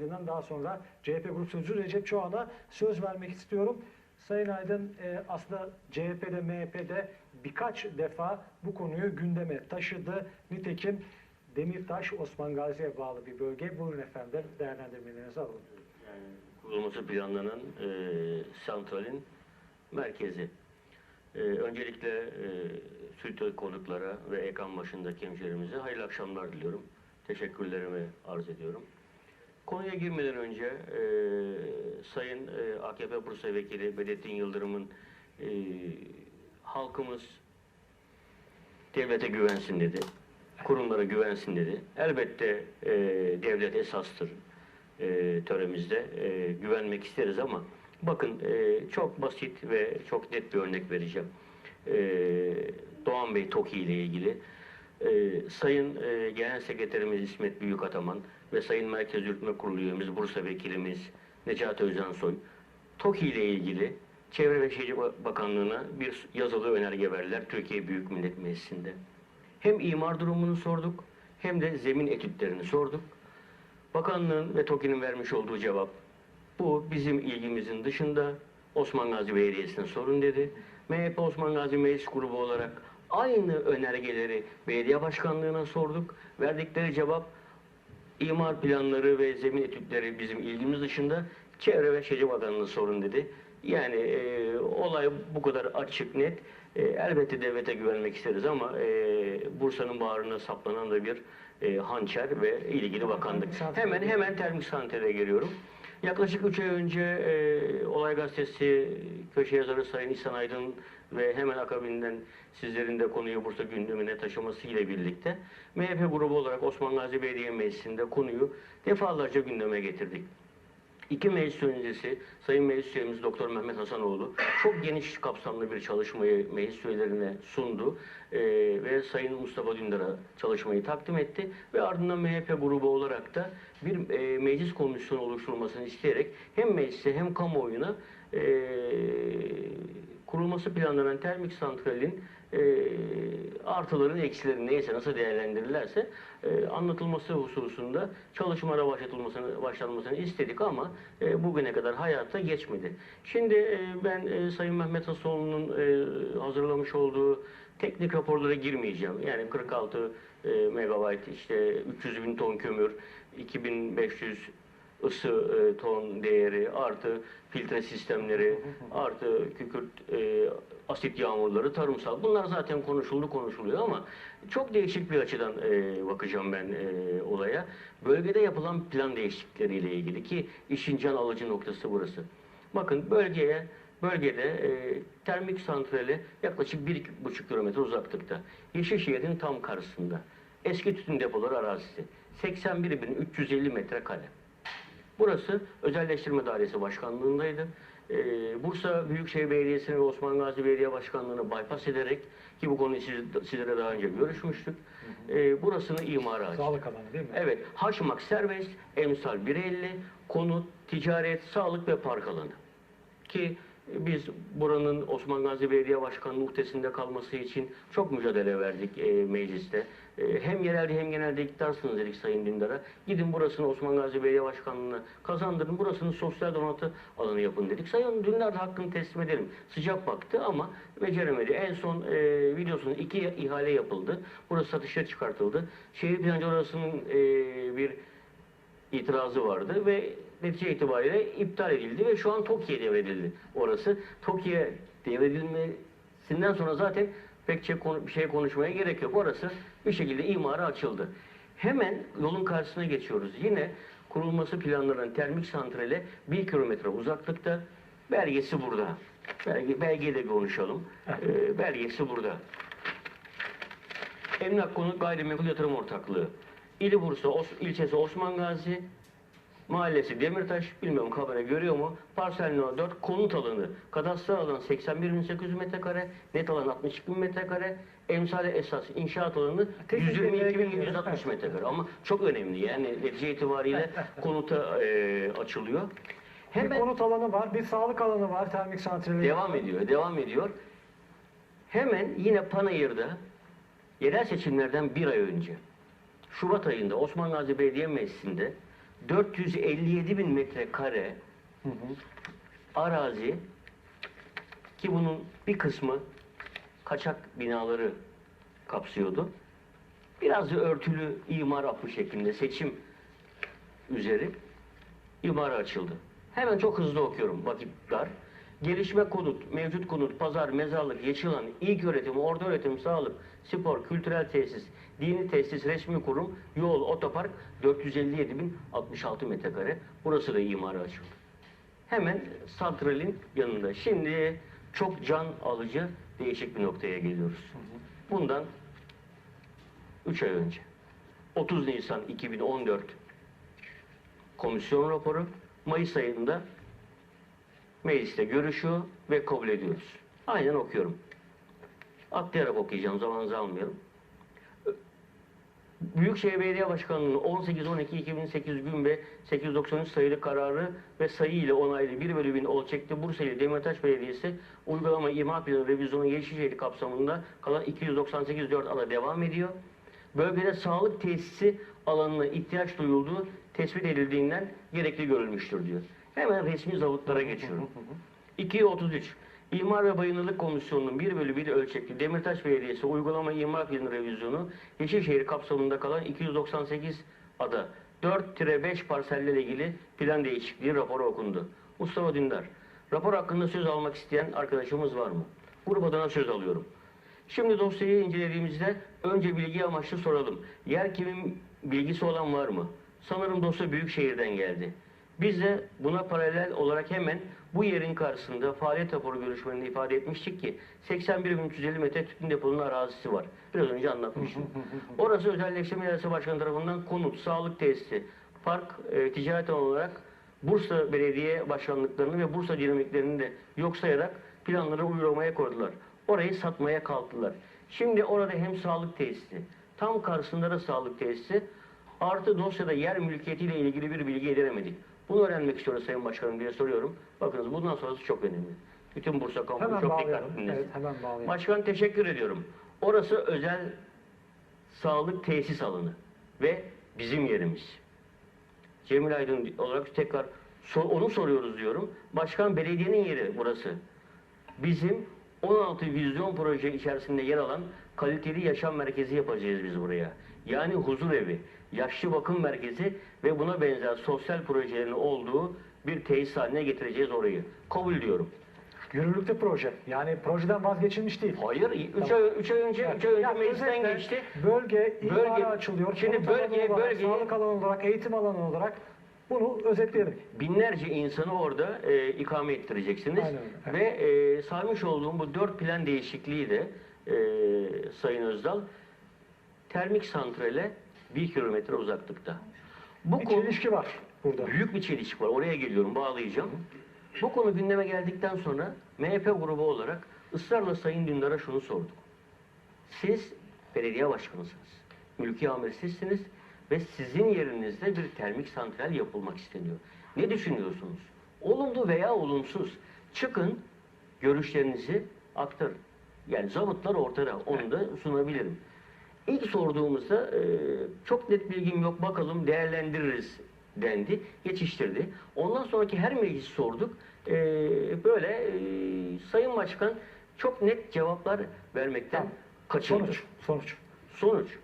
Aydın'dan daha sonra CHP Grup Sözcüsü Recep Çoğan'a söz vermek istiyorum. Sayın Aydın e, aslında CHP'de MHP'de birkaç defa bu konuyu gündeme taşıdı. Nitekim Demirtaş Osman Gazi'ye bağlı bir bölge. Buyurun efendim değerlendirmelerinizi alalım. Yani kurulması planlanan e, santralin merkezi. E, öncelikle e, Sültö konuklara ve ekran başındaki hemşehrilerimize hayırlı akşamlar diliyorum. Teşekkürlerimi arz ediyorum. Konuya girmeden önce e, Sayın e, AKP Bursa Vekili Bedettin Yıldırım'ın e, halkımız devlete güvensin dedi. Kurumlara güvensin dedi. Elbette e, devlet esastır e, töremizde. E, güvenmek isteriz ama bakın e, çok basit ve çok net bir örnek vereceğim. E, Doğan Bey TOKİ ile ilgili. E, Sayın e, Genel Sekreterimiz İsmet Büyükataman ve Sayın Merkez Yürütme Kurulu üyemiz Bursa Vekilimiz Necati Özansoy TOKİ ile ilgili Çevre ve Şehircilik Bakanlığı'na bir yazılı önerge verdiler Türkiye Büyük Millet Meclisi'nde. Hem imar durumunu sorduk hem de zemin etütlerini sorduk. Bakanlığın ve TOKİ'nin vermiş olduğu cevap bu bizim ilgimizin dışında Osman Gazi Belediyesi'ne sorun dedi. MHP Osman Gazi Meclis Grubu olarak aynı önergeleri belediye başkanlığına sorduk. Verdikleri cevap imar planları ve zemin etütleri bizim ilgimiz dışında Çevre ve Şehircilik Bakanlığı'na sorun dedi. Yani e, olay bu kadar açık net. E, elbette devlete güvenmek isteriz ama e, Bursa'nın bağrına saplanan da bir e, hançer ve ilgili bakanlık. Hemen hemen termik santrale geliyorum. Yaklaşık 3 ay önce e, Olay Gazetesi köşe yazarı Sayın İhsan Aydın ve hemen akabinden sizlerin de konuyu Bursa gündemine taşıması ile birlikte MHP grubu olarak Osman Gazi Belediye Meclisi'nde konuyu defalarca gündeme getirdik. İki meclis öncesi Sayın Meclis Üyemiz Doktor Mehmet Hasanoğlu çok geniş kapsamlı bir çalışmayı meclis üyelerine sundu Ee, ve Sayın Mustafa Dündar'a çalışmayı takdim etti ve ardından MHP grubu olarak da bir e, meclis komisyonu oluşturulmasını isteyerek hem meclise hem kamuoyuna e, kurulması planlanan termik santralin e, artıların eksileri neyse nasıl değerlendirirlerse e, anlatılması hususunda çalışmalara başlatılmasını başlanmasını istedik ama e, bugüne kadar hayata geçmedi. Şimdi e, ben e, Sayın Mehmet Hasoğlu'nun e, hazırlamış olduğu teknik raporlara girmeyeceğim. Yani 46 e, megabayt işte 300 bin ton kömür 2500 ısı e, ton değeri artı filtre sistemleri artı kükürt e, asit yağmurları tarımsal bunlar zaten konuşuldu konuşuluyor ama çok değişik bir açıdan e, bakacağım ben e, olaya. Bölgede yapılan plan değişiklikleriyle ilgili ki işin can alıcı noktası burası. Bakın bölgeye bölgede e, termik santrali yaklaşık 1,5 kilometre uzaklıkta. Yeşilşehir'in tam karşısında. Eski tütün depoları arazisi. 81.350 metrekare. Burası Özelleştirme Dairesi Başkanlığındaydı. Ee, Bursa Büyükşehir Belediyesi'ni ve Osman Gazi Belediye Başkanlığı'nı bypass ederek ki bu konuyu siz, sizlere daha önce görüşmüştük. Ee, burasını imara açtı. Sağlık alanı değil mi? Evet, haşmak serbest, emsal 1.50, konut, ticaret, sağlık ve park alanı. Ki biz buranın Osman Gazi Belediye Başkanlığı muhtesinde kalması için çok mücadele verdik e, mecliste. E, hem yerelde hem genelde iktidarsınız dedik Sayın Dündar'a. Gidin burasını Osman Gazi Belediye Başkanlığı'na kazandırın, burasını sosyal donatı alanı yapın dedik. Sayın Dündar da hakkını teslim edelim. Sıcak baktı ama beceremedi. En son e, biliyorsunuz iki ihale yapıldı. Burası satışa çıkartıldı. Şehir plancı orasının e, bir itirazı vardı ve netice itibariyle iptal edildi ve şu an TOKİ'ye devredildi orası. TOKİ'ye devredilmesinden sonra zaten pek bir şey konuşmaya gerek yok. Orası bir şekilde imara açıldı. Hemen yolun karşısına geçiyoruz. Yine kurulması planlanan termik santrale bir kilometre uzaklıkta. Belgesi burada. Belge, belgeyi de konuşalım. Ee, belgesi burada. Emlak Konut Gayrimenkul Yatırım Ortaklığı. İli Bursa, Os- ilçesi Osman Gazi, mahallesi Demirtaş, bilmiyorum kamera görüyor mu? Parsel no 4, konut alanı, kadastro alanı 81.800 metrekare, net alan 62.000 metrekare, emsale esas inşaat alanı Teknik detaya 122.160 metrekare. Ama çok önemli yani netice itibariyle konuta e, açılıyor. Bir Hemen konut alanı var, bir sağlık alanı var termik santralin. Devam ediyor, devam ediyor. Hemen yine Panayır'da yerel seçimlerden bir ay önce Şubat ayında Osman Gazi Belediye Meclisi'nde 457 bin metrekare Hı hı. arazi ki bunun bir kısmı kaçak binaları kapsıyordu. Biraz da örtülü imar affı şeklinde seçim üzeri imara açıldı. Hemen çok hızlı okuyorum vakit dar. Gelişme konut, mevcut konut, pazar, mezarlık, yeşilan, ilk öğretim, orta öğretim, sağlık, spor, kültürel tesis, dini tesis, resmi kurum, yol, otopark 457.066 metrekare. Burası da imara açıldı. Hemen santralin yanında. Şimdi çok can alıcı değişik bir noktaya geliyoruz. Bundan 3 ay önce 30 Nisan 2014 komisyon raporu Mayıs ayında mecliste görüşüyor ve kabul ediyoruz. Aynen okuyorum. Atlayarak okuyacağım, zamanınızı almayalım. Büyükşehir Belediye Başkanlığı'nın 18-12-2008 gün ve 893 sayılı kararı ve sayı ile onaylı 1 bölü 1000 ölçekli Bursa ili Demirtaş Belediyesi uygulama imar planı revizyonu Yeşilşehir kapsamında kalan 298.4 ala devam ediyor. Bölgede sağlık tesisi alanına ihtiyaç duyulduğu tespit edildiğinden gerekli görülmüştür diyor. Hemen resmi zavutlara geçiyorum. 2.33 İmar ve Bayınırlık Komisyonu'nun 1 bölü 1 ölçekli Demirtaş Belediyesi uygulama imar planı revizyonu Yeşilşehir kapsamında kalan 298 ada 4-5 parsellerle ilgili plan değişikliği raporu okundu. Mustafa Dündar, rapor hakkında söz almak isteyen arkadaşımız var mı? Grup adına söz alıyorum. Şimdi dosyayı incelediğimizde önce bilgi amaçlı soralım. Yer kimin bilgisi olan var mı? Sanırım dosya Büyükşehir'den geldi. Biz de buna paralel olarak hemen bu yerin karşısında faaliyet raporu görüşmelerinde ifade etmiştik ki 81.350 metre tütün deponun arazisi var. Biraz önce anlatmıştım. Orası özelleştirme idaresi başkanı tarafından konut, sağlık tesisi, park, e, ticaret alanı olarak Bursa Belediye Başkanlıklarını ve Bursa dinamiklerini de yok sayarak planları uygulamaya koydular. Orayı satmaya kalktılar. Şimdi orada hem sağlık tesisi, tam karşısında da sağlık tesisi, artı dosyada yer mülkiyetiyle ilgili bir bilgi edinemedik. Bunu öğrenmek istiyoruz Sayın Başkanım diye soruyorum. Bakınız bundan sonrası çok önemli. Bütün Bursa Hemen çok dikkatli dinlesin. Evet, hemen bağlayalım. Başkan teşekkür ediyorum. Orası özel sağlık tesis alanı ve bizim yerimiz. Cemil Aydın olarak tekrar sor- onu soruyoruz diyorum. Başkan belediyenin yeri burası. Bizim 16 vizyon proje içerisinde yer alan kaliteli yaşam merkezi yapacağız biz buraya. Yani huzur evi, yaşlı bakım merkezi ve buna benzer sosyal projelerin olduğu bir tesis haline getireceğiz orayı. Kabul diyorum. Yürürlükte proje. Yani projeden vazgeçilmiş değil. Hayır, 3 ay, üç ay önce, 3 ay önce Yani meclisten geçti. Bölge Bölge- açılıyor. Şimdi bölge- olarak, bölgeyi- sağlık alanı olarak, eğitim alanı olarak bunu özetleyelim. Binlerce insanı orada e, ikame ettireceksiniz. Aynen. Ve e, saymış olduğum bu dört plan değişikliği de e, Sayın Özdal termik santrale bir kilometre uzaklıkta. Bu Bir konu çelişki var burada. büyük bir çelişki var. Oraya geliyorum, bağlayacağım. Bu konu gündeme geldikten sonra MHP grubu olarak ısrarla Sayın Dündar'a şunu sorduk. Siz belediye başkanısınız. Mülki amir sizsiniz ve sizin yerinizde bir termik santral yapılmak isteniyor. Ne düşünüyorsunuz? Olumlu veya olumsuz. Çıkın, görüşlerinizi aktarın. Yani zabıtlar ortada. Onu da sunabilirim. İlk sorduğumuzda e, çok net bilgim yok bakalım değerlendiririz dendi. Geçiştirdi. Ondan sonraki her meclis sorduk. E, böyle e, Sayın Başkan çok net cevaplar vermekten Tamam. kaçındı. Sonuç. Sonuç. Sonuç.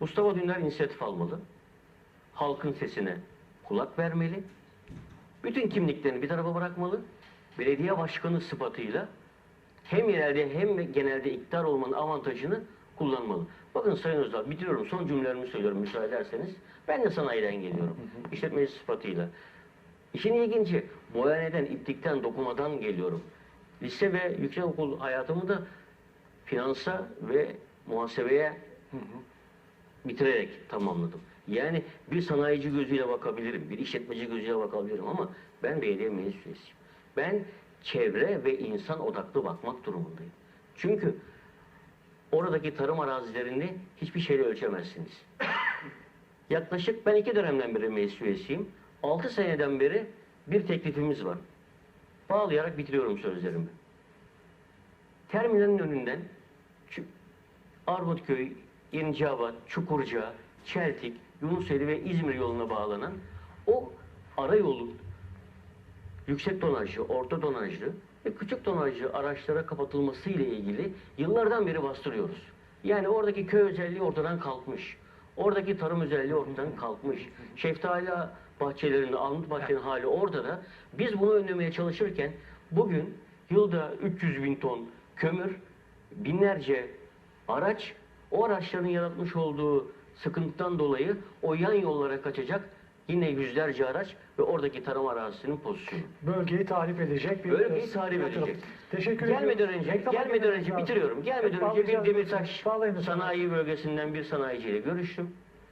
Mustafa Dündar inisiyatif almalı. Halkın sesine kulak vermeli. Bütün kimliklerini bir tarafa bırakmalı. Belediye başkanı sıfatıyla hem yerelde hem genelde iktidar olmanın avantajını kullanmalı. Bakın Sayın Özdal bitiriyorum. Son cümlelerimi söylüyorum müsaade ederseniz. Ben de sanayiden geliyorum. İşletmeci sıfatıyla. İşin ilginci muayeneden, iptikten, dokumadan geliyorum. Lise ve yüksekokul hayatımı da finansa ve muhasebeye bitirerek tamamladım. Yani bir sanayici gözüyle bakabilirim, bir işletmeci gözüyle bakabilirim ama ben belediye meclis üyesiyim. Ben çevre ve insan odaklı bakmak durumundayım. Çünkü oradaki tarım arazilerini hiçbir şeyle ölçemezsiniz. Yaklaşık ben iki dönemden beri meclis üyesiyim. Altı seneden beri bir teklifimiz var. Bağlayarak bitiriyorum sözlerimi. Terminalin önünden Armutköy, İnceabat, Çukurca, Çeltik, Yunuseli ve İzmir yoluna bağlanan o ara yolun yüksek tonajlı, orta tonajlı ve küçük tonajlı araçlara kapatılması ile ilgili yıllardan beri bastırıyoruz. Yani oradaki köy özelliği ortadan kalkmış. Oradaki tarım özelliği ortadan kalkmış. Şeftali bahçelerinin, armut bahçelerinin hali orada da biz bunu önlemeye çalışırken bugün yılda 300 bin ton kömür, binlerce araç o araçların yaratmış olduğu sıkıntıdan dolayı o yan yollara kaçacak yine yüzlerce araç ve oradaki tarım arazisinin pozisyonu. Bölgeyi tahrip edecek bir Bölgeyi e, tahrip yatırım. edecek. Teşekkür Gelmeden ediyoruz. önce, Reklama gelmeden girmemiz önce lazım. bitiriyorum. Gelmeden önce bir bağlayacağız. Demirtaş Bağlayın lütfen. sanayi bölgesinden bir sanayiciyle görüştüm.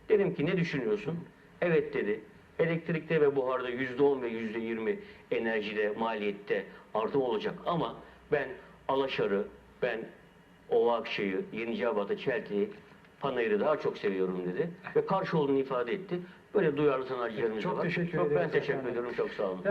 Dedim ki ne düşünüyorsun? Evet dedi. Elektrikte ve buharda yüzde on ve yüzde yirmi enerjide, maliyette artım olacak ama ben Alaşar'ı, ben Ova Akçay'ı, Yeniceabat'ı, Çelti'yi, Panayır'ı daha çok seviyorum dedi. Ve karşı olduğunu ifade etti. Böyle duyarlı sanayicilerimiz Çok var. teşekkür çok ben teşekkür ediyorum. Çok sağ olun.